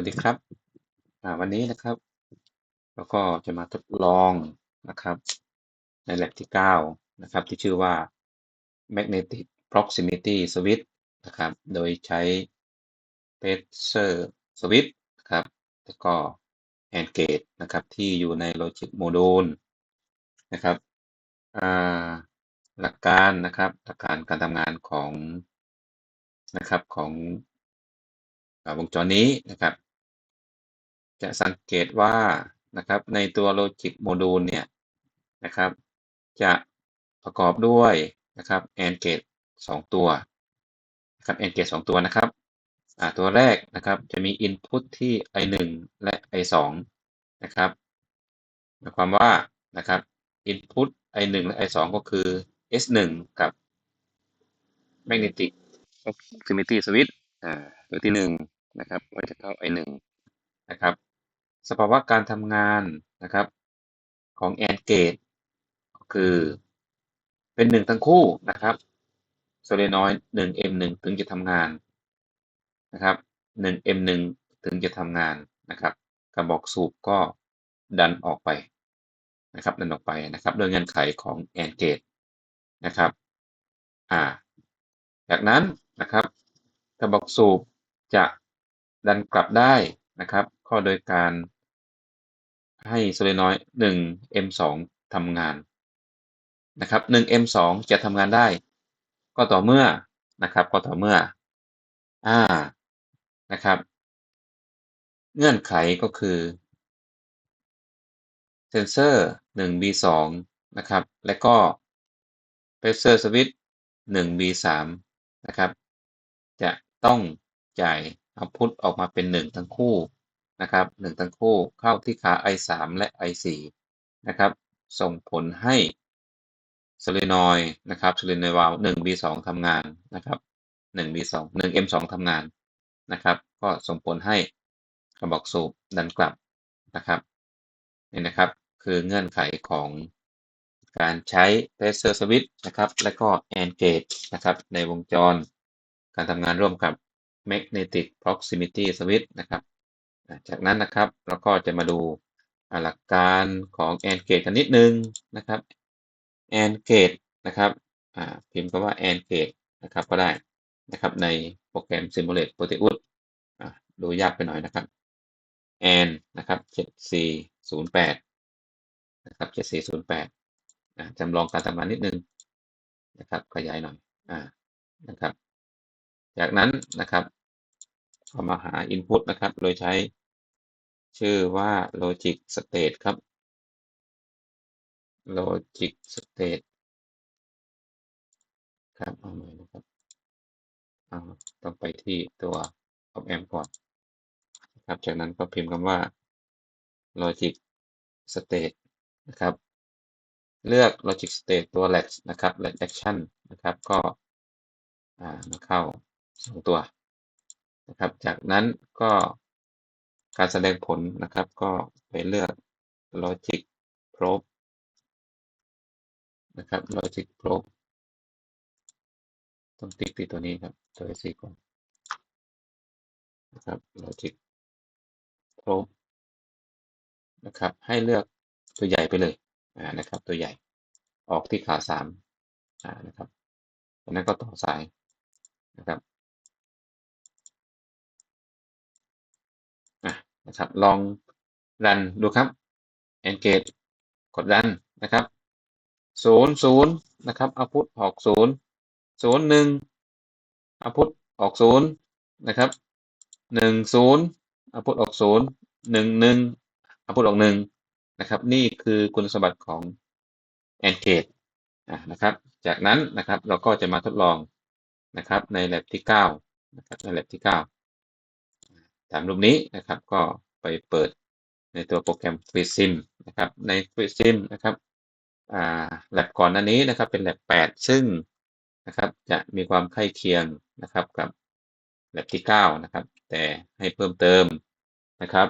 วัสดีครับวันนี้นะครับเราก็จะมาทดลองนะครับ ใน lab ที่ 9 นะครับ ที่ชื่อว่า magnetic proximity switch นะครับ โดยใช้ Pacer switch นะครับ แล้วก็ AND gate นะครับ ที่อยู่ใน logic module นะครับหลักการนะครับหลักการการทำงานของนะครับของวงจรนี้นะครับ จะสังเกตว่านะครับในตัว logic module เนี่ยนะครับจะประกอบด้วยนะครับ AND gate 2ตัวนะครับ AND gate 2ตัวนะครับตัวแรกนะครับจะมี input ที่ i1 และ i2 นะครับหมายความว่านะครับ input i1 และ i2 ก็คือ s1 กับ magnetic proximity switch อ่าตัวที่1นะครับก็จะเข้า i1 นะครับ สภาวะการทำงานนะครับของ AND gate ก็คือเป็นหนึ่งทั้งคู่นะครับโซเลนอยด์ 1m1 ถึงจะทำงานนะครับ 1m1 ถึงจะทำงานนะครับ กระบอกสูบก็ดันออกไปนะครับดันออกไปนะครับโดยเงื่อนไขของ AND gate นะครับอ่าจากนั้นนะครับกระบอกสูบจะดันกลับได้นะครับ ก็โดยการให้โซเลนอยด์ 1m2 ทำงานนะครับ 1m2 จะทำงานได้ ก็ต่อเมื่อนะครับ ก็ต่อเมื่ออ่านะครับ เงื่อนไขก็คือเซนเซอร์ 1b2 นะครับ และก็เพรสเซอร์สวิตช์ 1b3 นะครับ จะต้องจ่ายเอาพุทออกมาเป็น 1 ทั้งคู่ นะครับ1ทั้งคู่เข้าที่ขา i3 และ i4 นะครับส่งผลให้โซเลนอยนะครับโซเลนอยวาล์ว 1b2 ทำงานนะครับ 1b2 1m2 ทำงานนะครับ ก็ส่งผลให้กระบอกสูบดันกลับนะครับนี่นะครับคือเงื่อนไขของการใช้ pressure switch นะครับ และก็ AND gate นะครับ ในวงจร การทำงานร่วมกับ magnetic proximity switch นะครับ จากนั้นนะครับเราก็จะมาดูหลักการของ AND gate กันนิดนึงนะครับ AND gate นะครับพิมพ์คำว่า AND gate นะครับก็ได้นะครับในโปรแกรม Simulate Proteus ดูยากไปหน่อยนะครับ AND นะครับ7408นะครับ7408จำลองการทำงานนิดนึงนะครับขยายหน่อยอ่านะครับ จากนั้นนะครับก็มาหา Input นะครับ โดยใช้ ชื่อว่า Logic State ครับ Logic State ครับ เอาใหม่นะครับเอาต้องไปที่ตัว op amp ก่อนนะครับ จากนั้นก็พิมพ์คำว่า logic state นะครับ เลือก logic state ตัว latch นะครับ latch action นะครับ ก็มาเข้าสองตัวนะครับ จากนั้นก็ การแสดงผลนะครับ ก็ไปเลือก logic probe นะครับ logic probe ต้องติ๊กที่ตัวนี้ครับ ตัว SC ก่อนนะครับ logic probe นะครับ ให้เลือกตัวใหญ่ไปเลยนะครับ ตัวใหญ่ ออกที่ขาสามนะครับจากนั้นก็ต่อสายนะครับ นะครับ ลองรันดูครับ engage กดรันนะครับศูนย์ศูนย์นะครับเอาพุทออกศูนย์ศูนย์หนึ่งเอาพุทออกศูนย์นะครับหนึ่งศูนย์เอาพุทออกศูนย์หนึ่งหนึ่งเอาพุทออกหนึ่งนะครับ นี่คือคุณสมบัติของ engage นะครับ จากนั้นนะครับเราก็จะมาทดลองนะครับใน lab ที่9นะครับใน lab ที่ 9 ตามรูปนี้นะครับก็ ไปเปิดในตัวโปรแกรม FreeSim นะครับ ใน FreeSim นะครับอ่า lab ก่อนอันนี้นะครับเป็น lab 8ซึ่งนะครับจะมีความใกล้เคียงนะครับกับ lab ที่ 9 นะครับ แต่ให้เพิ่มเติมนะครับ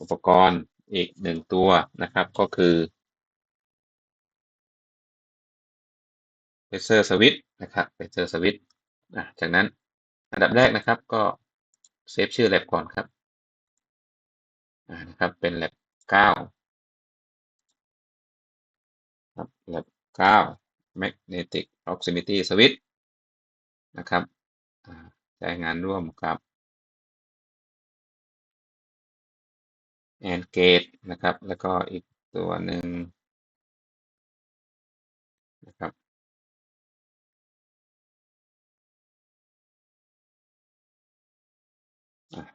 อุปกรณ์อีกหนึ่งตัวนะครับก็คือ pressure switch นะครับ pressure switch จากนั้นอันดับแรกนะครับก็เซฟชื่อ lab ก่อนครับ นะครับเป็น lab เก้าครับ lab เก้า magnetic proximity switch นะครับใช้งานร่วมกับ AND gate นะครับ แล้วก็อีกตัวหนึ่งนะครับ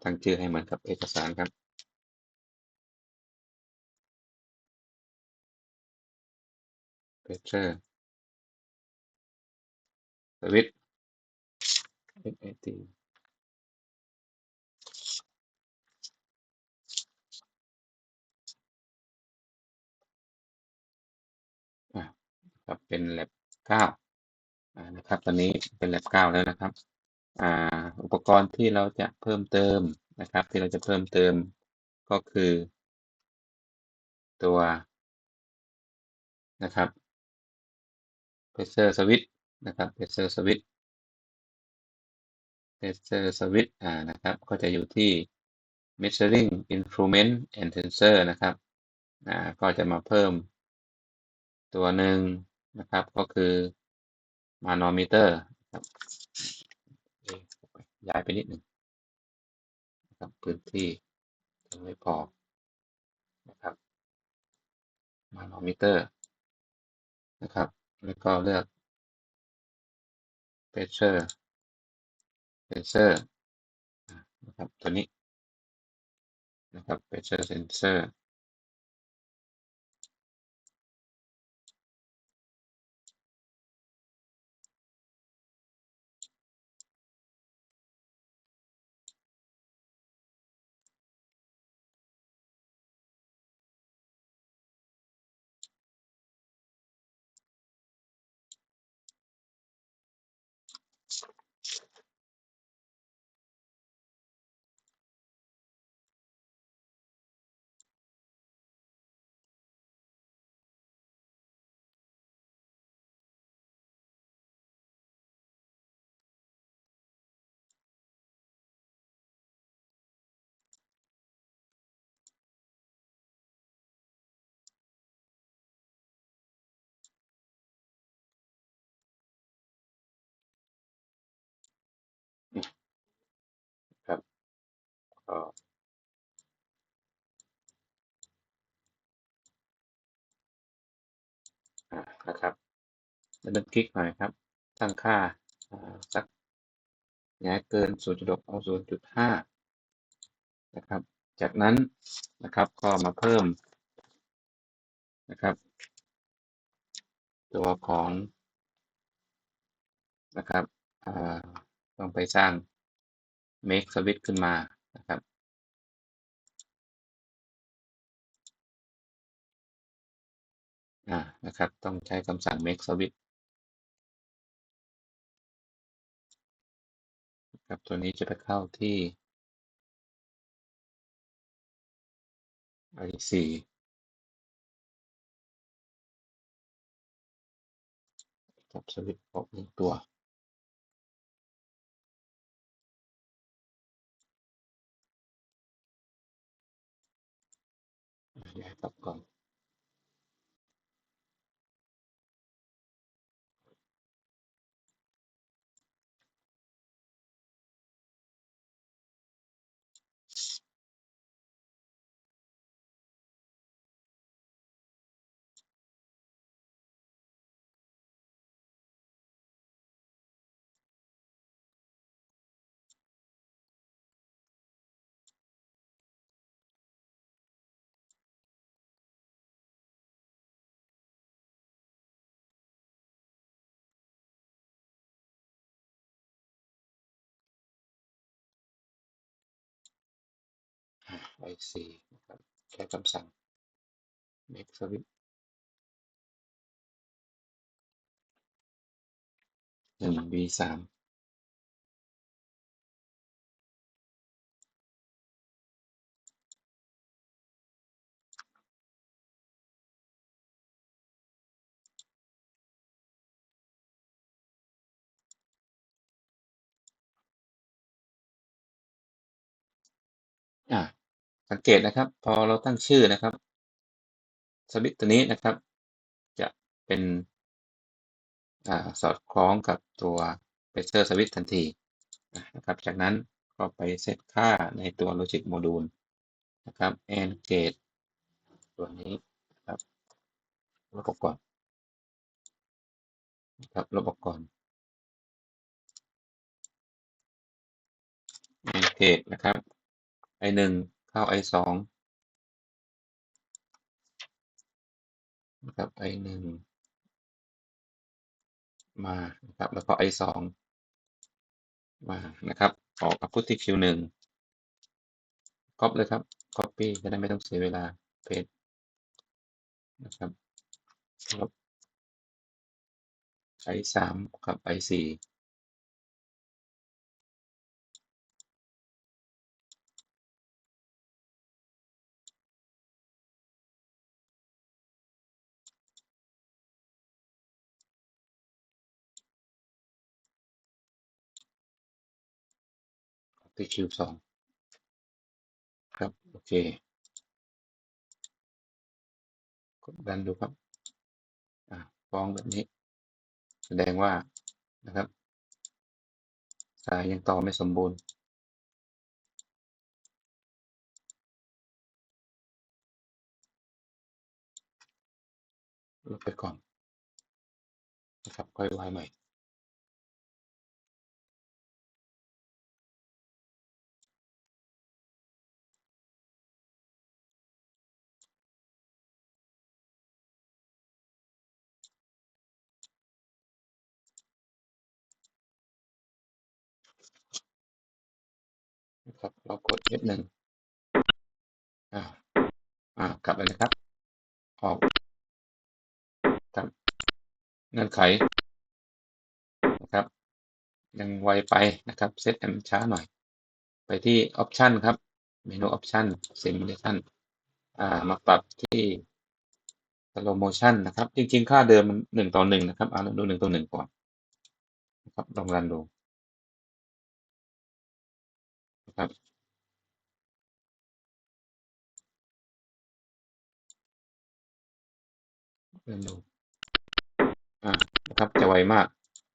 ตั้งชื่อให้เหมือนกับเอกสารครับ pressure switch XAT ครับเป็น lab เก้านะครับ ตอนนี้เป็น lab เก้าแล้วนะครับอุปกรณ์ที่เราจะเพิ่มเติมนะครับ ที่เราจะเพิ่มเติมก็คือ ตัวนะครับ เพเซอร์สวิตนะครับเพเซอร์สวิตเพเซอร์สวิตอ่านะครับ ก็จะอยู่ที่ measuring instrument and sensor นะครับอ่าก็จะมาเพิ่มตัวหนึ่งนะครับ ก็คือ manometer ครับย้ายไปนิดหนึ่งนะครับพื้นที่ยังไม่พอนะครับมานอมิเตอร์นะครับ แล้วก็เลือก pressure sensor นะครับตัวนี้นะครับ pressure sensor นะครับดับเบิลคลิกหน่อยครับ ตั้งค่าสักย่าเกิน 0.6 เอา 0.5 นะครับ จากนั้นนะครับก็มาเพิ่มนะครับ ตัวของนะครับต้องไปสร้าง make switch ขึ้นมา นะครับอ่านะครับ ต้องใช้คำสั่ง make switch ครับตัวนี้จะไปเข้าที่ i4 กับสวิตช์ออกหนึ่งตัว ย้า ยกลับก่อนะครับใช้คำสั่ง make switch หนึ่ง v สามอ่า สังเกตนะครับ พอเราตั้งชื่อนะครับสวิตช์ตัวนี้นะครับ จะเป็นอสอดคล้องกับตัว pressure switch ทันทีนะครับ จากนั้นก็ไปเซตค่าในตัว logic module นะครับ and gate ตัวนี้ครับลบออกก่อนนะครับลบออกก่อน and gate นะครับ i 1 เข้า i 2นะครับ i 1มานะครับแล้วก็ i 2มานะครับ ออก output ที่ q 1 copy เลยครับ copy จะได้ไม่ต้องเสียเวลา paste นะครับลบ i 3กับ i 4ที่ q 2ครับ โอเค กดดันดูครับอ่าฟ้องแบบนี้ แสดงว่านะครับ สายยังต่อไม่สมบูรณ์ลบไปก่อนนะครับค่อยวายใหม่ ครับ เรากด F1 อ่าอ่ากลับไปเลยครับ ออกครับเงื่อนไขนะครับ ยังไวไปนะครับเซตแอมช้าหน่อย ไปที่ Option ครับ เมนู Option Simulation อ่า มาปรับที่ Slow Motion นะครับ จริง ๆ ค่าเดิมมันหนึ่งต่อหนึ่งนะครับ เอาดูหนึ่งต่อหนึ่งก่อนนะครับลองรันดู เริ่มดูอ่านะครับจะไวมาก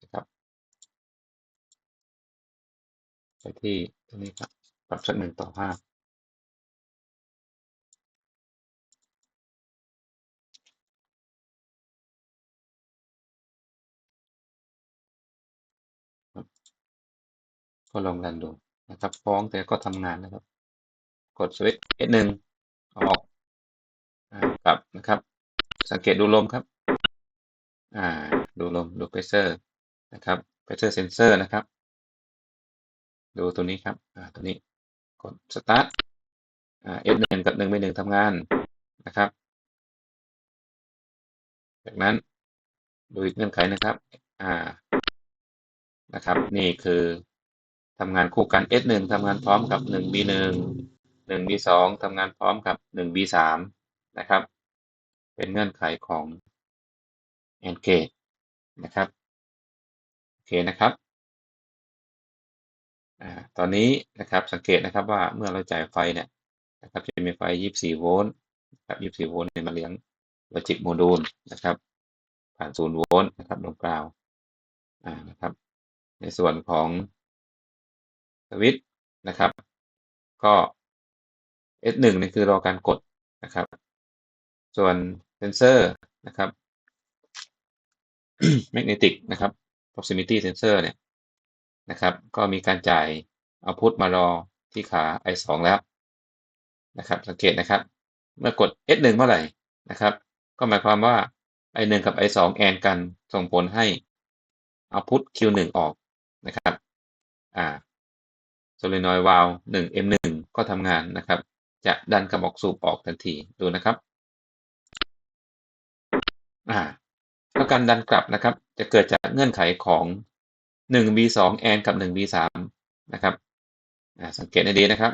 นะครับ ไปที่ตรงนี้ครับปรับสักหนึ่งต่อห้าก็ลองรันดูนะครับฟ้องแต่ก็ทำงานนะครับ กดสวิตช์ S1 ออกอ่ากลับนะครับ สังเกตดูลมครับ อ่า ดูลม ดูเพรสเซอร์นะครับเพรสเซอร์เซนเซอร์นะครับ ดูตัวนี้ครับ อ่า ตัวนี้ กด start อ่า S1 กับ1ไป1ทำงานนะครับ จากนั้นดูเงื่อนไขนะครับ อ่า นะครับ นี่คือทำงานคู่กัน S1 ทำงานพร้อมกับ 1B1 1B2 ทำงานพร้อมกับ 1B3 นะครับ เป็นเงื่อนไขของ AND gate นะครับ โอเคนะครับอ่าตอนนี้นะครับสังเกตนะครับว่าเมื่อเราจ่ายไฟเนี่ยนะครับจะมีไฟ 24 โวลต์นะครับ 24 โวลต์เนี่ยมาเลี้ยง logic module นะครับ ผ่าน 0 โวลต์นะครับลงกราวนะครับ ในส่วนของสวิตช์นะครับ ก็ S1 นี่คือรอการกดนะครับ ส่วน เซนเซอร์นะครับ magnetic นะครับ proximity sensor เนี่ยนะครับ ก็มีการจ่ายเอาพุทมารอที่ขา I2 แล้วนะครับ สังเกตนะครับ เมื่อกด S1 เมื่อไหร่นะครับ ก็หมายความว่า I1 กับ I2 แอนกันส่งผลให้เอาพุท Q1 ออกนะครับอ่า solenoid valve 1 M1 ก็ทำงานนะครับ จะดันกระบอกสูบออกทันทีดูนะครับ อ่าแล้วการดันกลับนะครับ จะเกิดจากเงื่อนไขของ 1B2 AND กับ 1B3 นะครับอ่าสังเกตให้ดีนะครับ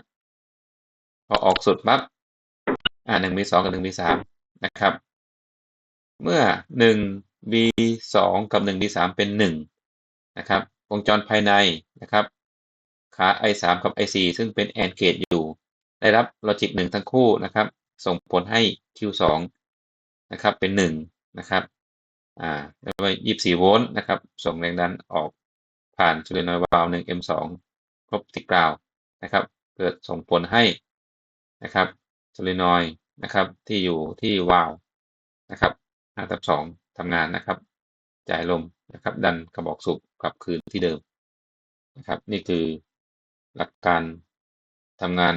พอออกสุดปั๊บอ่า 1B2 กับ 1B3 นะครับ เมื่อ 1B2 กับ 1B3 เป็น 1 นะครับ วงจรภายในนะครับ ขา I3 กับ I4 ซึ่งเป็น AND gate อยู่ ได้รับลอจิกหนึ่งทั้งคู่นะครับ ส่งผลให้ Q2 นะครับเป็นห นะครับอ่าแล้วก็24 โวลต์นะครับ ส่งแรงดันออกผ่านโซเลนอยด์วาล์วหนึ่ง M2 ครบติดกราวนะครับ เกิดส่งผลให้นะครับโซเลนอยด์นะครับที่อยู่ที่วาล์วนะครับ5ทับ2ทำงานนะครับ จ่ายลมนะครับ ดันกระบอกสูบกลับคืนที่เดิมนะครับ นี่คือหลักการทำงาน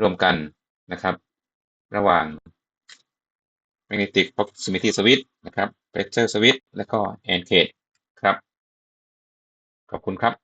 ร่วมกันนะครับ ระหว่าง magnetic proximity switch นะครับ pressure switch และก็ AND gate ครับ ขอบคุณครับ